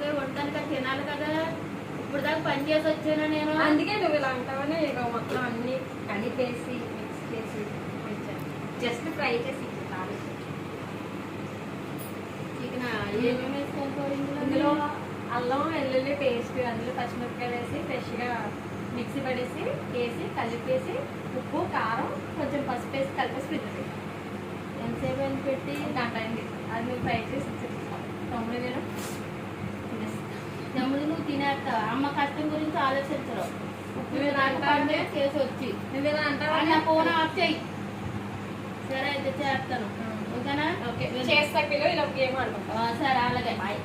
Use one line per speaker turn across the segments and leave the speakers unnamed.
అనపకాయ వండడానికి తినాలి కదా. ఇప్పుడు దాకా పని చేసి వచ్చాను నేను?
అందుకే నువ్వు ఇలా అంటావని ఇక మొత్తం అన్ని కలిపేసి మిక్స్ చేసి జస్ట్ ఫ్రై చేసి
చికెన్ ఏమేమి ఇందులో?
అల్లం వెల్లుల్లి పేస్ట్ అందులో పచ్చిమిరపకాయలు వేసి ఫ్రెష్గా మిక్సీ పడేసి వేసి కలిపేసి ఉప్పు కారం కొంచెం పసుపు వేసి కలిపేసి ఫ్రిడ్జ్ పెట్టి
ఎంతసేపు అని పెట్టి
అయింది అది మీరు ఫ్రై చేసి తొమ్మిది నేను?
నెమ్మది నువ్వు తినేస్తావు అమ్మ కష్టం గురించి ఆలోచించరు. చేసి వచ్చి నా ఫోన్ ఆఫ్ చేయి. సరే అయితే చేస్తాను. ఓకేనా?
చేస్తా
సరే అలాగే. బాయ్.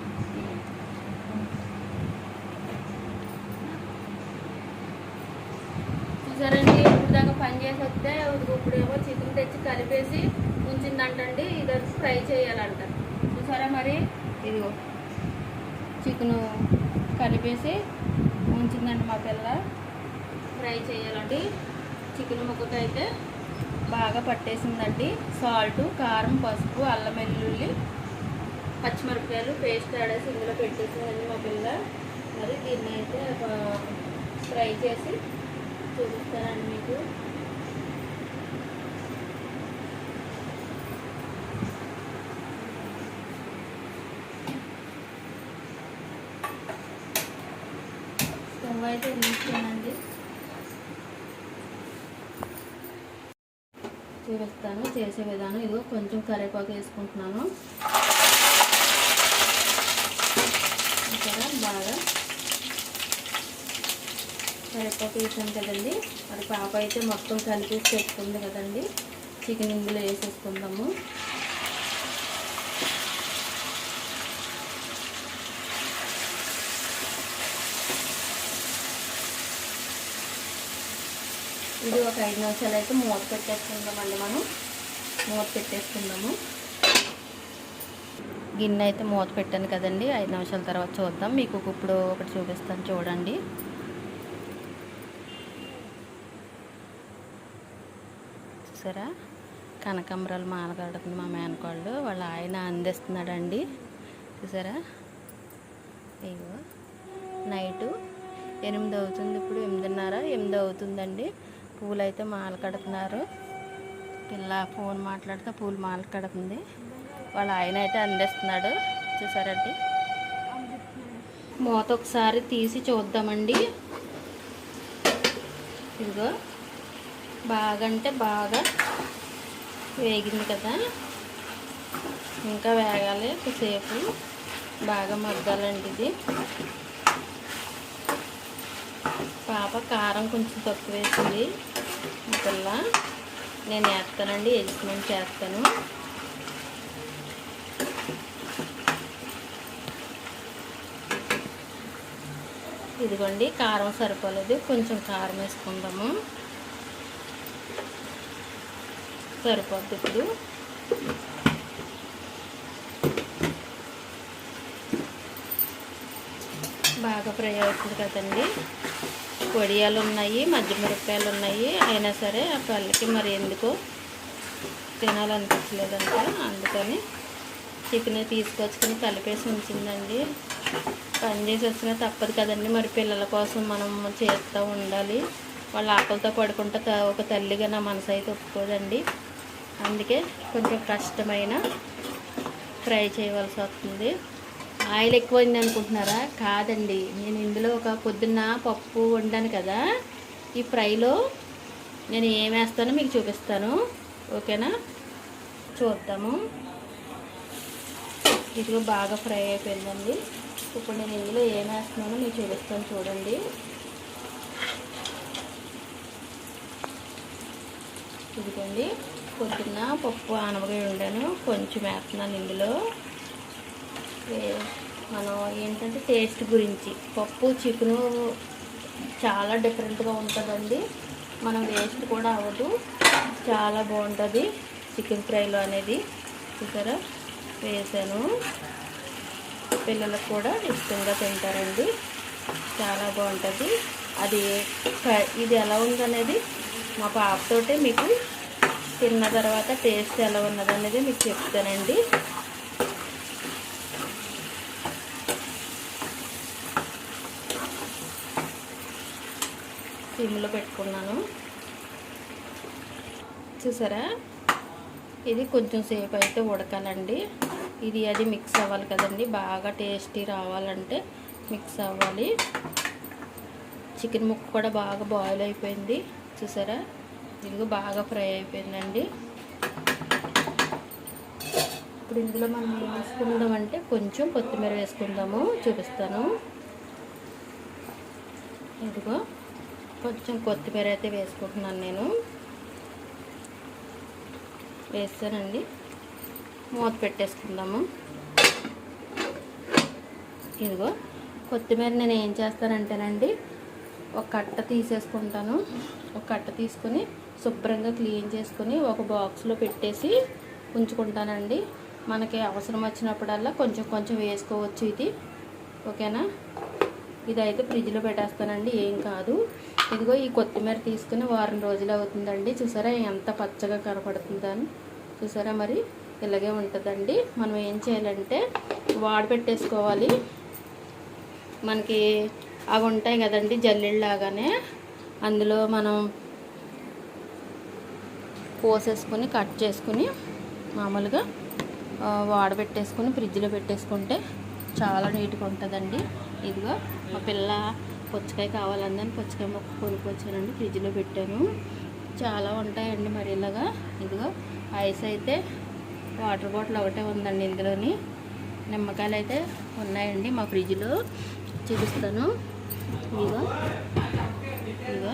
చూసారండి ఇప్పుడు దాకా పని చేసి వస్తే ఇప్పుడేమో చికెన్ తెచ్చి కలిపేసి ఉంచిందంటండి. ఇది ఫ్రై చేయాలంట. చూసారా మరి? ఇదిగో. చికెన్ కలిపేసి ఉంచిందండి మా పిల్ల. ఫ్రై చేయాలండి. చికెన్ ముక్కకు అయితే బాగా పట్టేసిందండి. సాల్ట్ కారం పసుపు అల్లం వెల్లుల్లి పచ్చిమిరపకాయలు పేస్ట్ ఆడేసి ఇందులో పెట్టేసిందండి మా పిల్ల. మరి దీన్ని అయితే ఫ్రై చేసి చూపిస్తానండి మీకు. అయితే వేస్తానండి చూపిస్తాను చేసే విధానం ఇదిగో కొంచెం కరివేపాకు వేసుకుంటున్నాను. ఇక్కడ బాగా కరివేపాకు వేసాను కదండి. మరి పాప అయితే మొత్తం కలిపేసి పెట్టుకుంది కదండి. చికెన్ ఇందులో వేసేసుకుందాము. ఇది ఒక ఐదు నిమిషాలు అయితే మూత పెట్టేసుకుందామండి మనం. మూత పెట్టేసుకుందాము. గిన్నె అయితే మూత పెట్టాను కదండి. ఐదు నిమిషాల తర్వాత చూద్దాం. మీకు ఇప్పుడు ఒకటి చూపిస్తాను చూడండి. చూసారా? కనకాంబరాలు మాలగడుతుంది మా మేనకోళ్ళు. వాళ్ళ ఆయన అందిస్తున్నాడండి. చూసారా? ఇగో నైటు ఎనిమిది అవుతుంది ఇప్పుడు. ఎనిమిదిన్నర ఎనిమిది అవుతుందండి. పూలు అయితే మాల కడుతున్నారు. పిల్ల ఫోన్ మాట్లాడితే పూలు మాల కడుతుంది. వాళ్ళ ఆయన అయితే అందిస్తున్నాడు. చూసారండి? మూత ఒకసారి తీసి చూద్దామండి. ఇదిగో బాగా అంటే బాగా వేగింది కదా. ఇంకా వేగాలి సేపు బాగా మగ్గాలండి ఇది. పాప కారం కొంచెం తక్కువ వేసింది. పిల్ల నేను వేస్తానండి అడ్జస్ట్మెంట్ చేస్తాను. ఇదిగోండి కారం సరిపోలేదు. కొంచెం కారం వేసుకుందాము. సరిపోద్ది ఇప్పుడు. బాగా ఫ్రై అవుతుంది కదండి. పొడియాలు ఉన్నాయి మధ్య మిరపకాయలు ఉన్నాయి అయినా సరే ఆ పళ్ళకి మరి ఎందుకో తినాలనిపించలేదంట. అందుకని చికెన్ తీసుకొచ్చుకొని కలిపేసి ఉంచిందండి. పని చేసి వచ్చినా తప్పదు కదండి. మరి పిల్లల కోసం మనం చేస్తూ ఉండాలి. వాళ్ళ ఆకలితో పడుకుంటే త- ఒక తల్లిగా నా మనసు అయితే ఒప్పుకోదండి. అందుకే కొంచెం కష్టమైన ఫ్రై చేయవలసి వస్తుంది. ఆయిల్ ఎక్కువైంది అనుకుంటున్నారా? కాదండి. నేను ఇందులో ఒక పొద్దున్న పప్పు వండాను కదా. ఈ ఫ్రైలో నేను ఏం వేస్తానో మీకు చూపిస్తాను. ఓకేనా? చూద్దాము. ఇదిగో బాగా ఫ్రై అయిపోయిందండి. ఇప్పుడు నేను ఇందులో ఏం వేస్తున్నానో మీకు చూపిస్తాను చూడండి. ఇదిగోండి. పొద్దున్న పప్పు ఆనవగా వండాను. కొంచెం వేస్తున్నాను ఇందులో. మనం ఏంటంటే టేస్ట్ గురించి పప్పు చికెను చాలా డిఫరెంట్గా ఉంటుందండి. మనం వేస్ట్ కూడా అవ్వదు. చాలా బాగుంటుంది చికెన్ ఫ్రైలో అనేది. చూసారా? వేసాను. పిల్లలకు కూడా ఇష్టంగా తింటారండి. చాలా బాగుంటుంది. అది ఇది ఎలా ఉందనేది మా పాపతోటే మీకు తిన్న తర్వాత టేస్ట్ ఎలా ఉన్నదనేది మీకు చెప్తానండి. సిమ్లో పెట్టుకున్నాను. చూసారా? ఇది కొంచెం సేపు అయితే ఉడకాలండి. ఇది అది మిక్స్ అవ్వాలి కదండి. బాగా టేస్టీ రావాలంటే మిక్స్ అవ్వాలి. చికెన్ ముక్క కూడా బాగా బాయిల్ అయిపోయింది. చూసారా? ఇదిగో బాగా ఫ్రై అయిపోయిందండి. ఇప్పుడు ఇందులో మనం వేసుకుందామంటే వేసుకుందాం అంటే కొంచెం కొత్తిమీర వేసుకుందాము. చూపిస్తాను. ఇదిగో. కొంచెం కొత్తిమీర అయితే వేసుకుంటున్నాను నేను. వేస్తానండి. మూత పెట్టేసుకుందాము. ఇదిగో కొత్తిమీర నేను ఏం చేస్తానంటేనండి ఒక కట్ట తీసేసుకుంటాను. ఒక కట్ట తీసుకొని శుభ్రంగా క్లీన్ చేసుకొని ఒక బాక్స్లో పెట్టేసి ఉంచుకుంటానండి. మనకి అవసరం వచ్చినప్పుడల్లా కొంచెం కొంచెం వేసుకోవచ్చు ఇది. ఓకేనా? ఇది అయితే ఫ్రిడ్జ్లో పెట్టేస్తానండి ఏం కాదు. ఇదిగో ఈ కొత్తిమీర తీసుకుని వారం రోజులు అవుతుందండి. చూసారా ఎంత పచ్చగా కనపడుతుందని. చూసారా మరి? ఇలాగే ఉంటుందండి. మనం ఏం చేయాలంటే వాడు పెట్టేసుకోవాలి. మనకి అవి ఉంటాయి కదండి జల్లెళ్ళలాగానే అందులో మనం కోసేసుకొని కట్ చేసుకుని మామూలుగా ఆ, వాడబెట్టేసుకొని ఫ్రిడ్జ్లో పెట్టేసుకుంటే చాలా నీట్గా ఉంటుందండి. ఇదిగో మా పిల్ల పుచ్చకాయ కావాలందని పుచ్చకాయ మొక్క కొనుక్కొచ్చానండి ఫ్రిడ్జ్లో పెట్టాను. చాలా ఉంటాయండి మరి ఇలాగా. ఇదిగో ఐస్ అయితే వాటర్ బాటిల్ ఒకటే ఉందండి ఇందులోని. నిమ్మకాయలు అయితే ఉన్నాయండి మా ఫ్రిడ్జ్లో. చూపిస్తాను. ఇదిగో ఇదిగో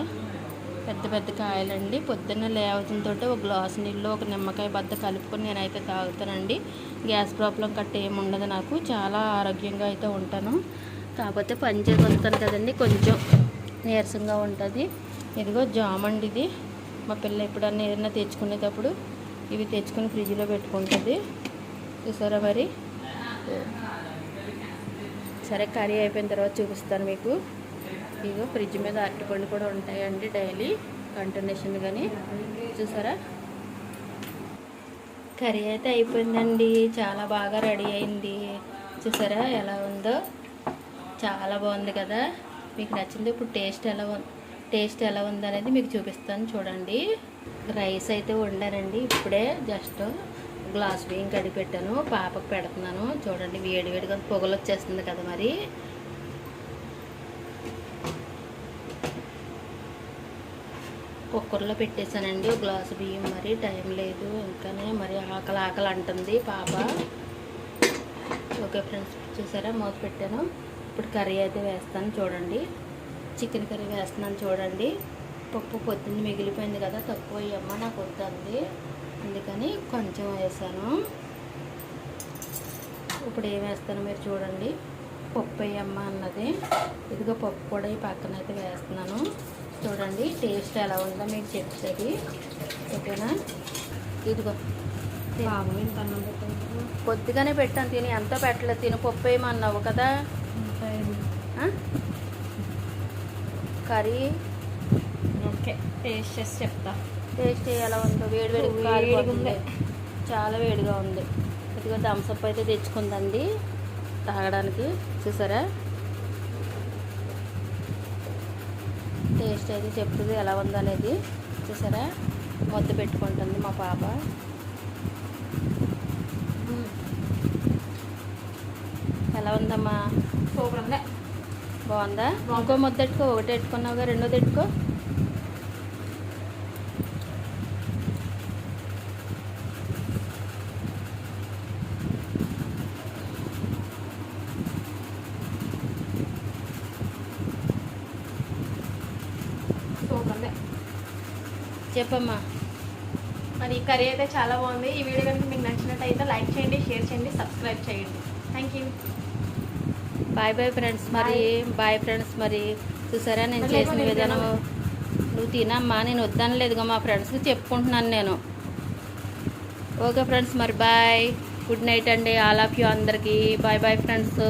పెద్ద పెద్ద కాయలండి. పొద్దున్న లేవతంతో ఒక గ్లాస్ నీళ్ళు ఒక నిమ్మకాయ బద్ద కలుపుకొని నేనైతే తాగుతానండి. గ్యాస్ ప్రాబ్లం కట్ట ఏమి ఉండదు నాకు. చాలా ఆరోగ్యంగా అయితే ఉంటాను. కాకపోతే పని చేసి వస్తాను కదండి కొంచెం నీరసంగా ఉంటుంది. ఇదిగో జామండి అండి ఇది. మా పిల్ల ఎప్పుడన్నా ఏదైనా తెచ్చుకునేటప్పుడు ఇవి తెచ్చుకొని ఫ్రిడ్జ్లో పెట్టుకుంటుంది. చూసారా మరి? సరే కర్రీ అయిపోయిన తర్వాత చూపిస్తాను మీకు. ఇగో ఫ్రిడ్జ్ మీద అరటిపళ్ళు కూడా ఉంటాయండి డైలీ కంటిన్యూషన్ కానీ చూసారా? కర్రీ అయితే అయిపోయిందండి. చాలా బాగా రెడీ అయింది. చూసారా ఎలా ఉందో? చాలా బాగుంది కదా. మీకు నచ్చింది ఇప్పుడు టేస్ట్ ఎలా ఉంది టేస్ట్ ఎలా ఉందనేది మీకు చూపిస్తాను చూడండి. రైస్ అయితే వండానండి ఇప్పుడే జస్ట్ గ్లాస్ బియ్యం కడిగి పెట్టాను. పాపకు పెడుతున్నాను. చూడండి వేడి వేడిగా పొగలు వచ్చేస్తుంది కదా మరి. కుక్కర్లో పెట్టేశానండి. ఒక గ్లాసు బియ్యం మరి. టైం లేదు. ఇంకానే మరి ఆకలి ఆకలి అంటుంది పాప. ఓకే ఫ్రెండ్స్ చూసారా? మూత పెట్టాను. ఇప్పుడు కర్రీ అయితే వేస్తాను చూడండి. చికెన్ కర్రీ వేస్తున్నాను చూడండి. పప్పు పొద్దున్న మిగిలిపోయింది కదా తక్కువ అమ్మ నాకు వద్దంది. అందుకని కొంచెం వేసాను. ఇప్పుడు ఏం వేస్తాను మీరు చూడండి. పప్పు వేయమ్మ అన్నది. ఇదిగో పప్పు కూడా ఈ పక్కన అయితే వేస్తున్నాను. చూడండి టేస్ట్ ఎలా ఉందో మీకు చెప్తుంది. ఓకేనా? ఇదిగో. కొద్దిగానే పెట్టాను తిని ఎంత పెట్టలేదు. తిని పప్పు వేయమన్నావు కదా? కర్రీ
ఓకే టేస్ట్ చేసి చెప్తా
టేస్ట్ ఎలా ఉందో వేడి వేడి
ఉంది.
చాలా వేడిగా ఉంది ఇదిగో థమ్స్అప్ అయితే తెచ్చుకుందండి తాగడానికి చూసారా టేస్ట్ అయితే చెప్తుంది ఎలా ఉందనేది చూసారా ముద్ద పెట్టుకుంటుంది మా పాప ఎలా ఉందమ్మా
సూపర్ ఉంది
బాగుందా? ఇంకో ముద్ద పెట్టుకో ఒకటి పెట్టుకున్నావుగా రెండోది
సూపర్ ఉంది
చెప్పమ్మా.
మరి ఈ కర్రీ అయితే చాలా బాగుంది. ఈ వీడియో కనుక మీకు నచ్చినట్టయితే లైక్ చేయండి షేర్ చేయండి సబ్స్క్రైబ్ చేయండి. Thank you
bye bye friends మరి బాయ్ ఫ్రెండ్స్ మరి చూసారా? నేను చేసిన విధానం. నువ్వు తినమ్మా నేను వద్దనలేదుగా మా ఫ్రెండ్స్కి చెప్పుకుంటున్నాను నేను. ఓకే ఫ్రెండ్స్ మరి బాయ్ గుడ్ నైట్ అండి. ఆల్ ఆఫ్ యూ అందరికీ. Bye bye friends